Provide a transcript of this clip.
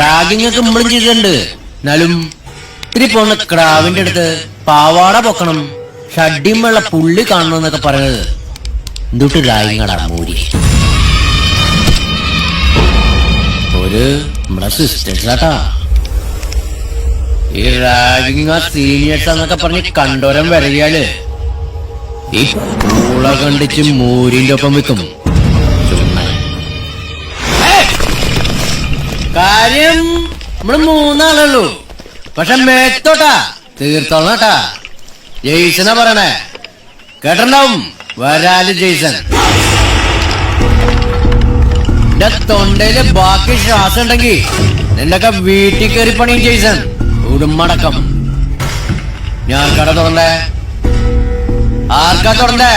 റാഗിങ്ങൊക്കെ നമ്മളും ചെയ്തിട്ടുണ്ട്. എന്നാലും ഇത്തിരി പോണ ക്രാവിന്റെ അടുത്ത് പാവാട പൊക്കണം. ഷഡിമുള്ള പുള്ളി കാണണം എന്നൊക്കെ പറയുന്നത് എന്തുട്ട് റാഗിങ്ങടാ മൂരി? ഒരു നമ്മുടെ സിസ്റ്റേഴ്സാട്ടാ ഈ റാഗിങ് സീനിയേഴ്സ് എന്നൊക്കെ പറഞ്ഞ് കണ്ടോരം വരകിയാൽ ഈ പൂള കണ്ടിച്ച് മൂരിന്റെ ഒപ്പം വെക്കും. കാര്യം നമ്മൾ മൂന്നാളുള്ളൂ. പക്ഷെ മേത്തോട്ടാ. തീർത്തോളാട്ടാ ജെയ്സനാ പറയണേ. കേട്ടിണ്ടാവും വരാൽ ജെയ്സൺ. എന്റെ തൊണ്ടയിൽ ബാക്കി ശ്വാസം ഉണ്ടെങ്കിൽ നിന്നൊക്കെ വീട്ടിൽ കയറി പണിയും ജെയ്സൺ. ഉടുമടക്കം ഞാൻ കട തുറന്നേ. ആർക്കാ തുറന്നേ.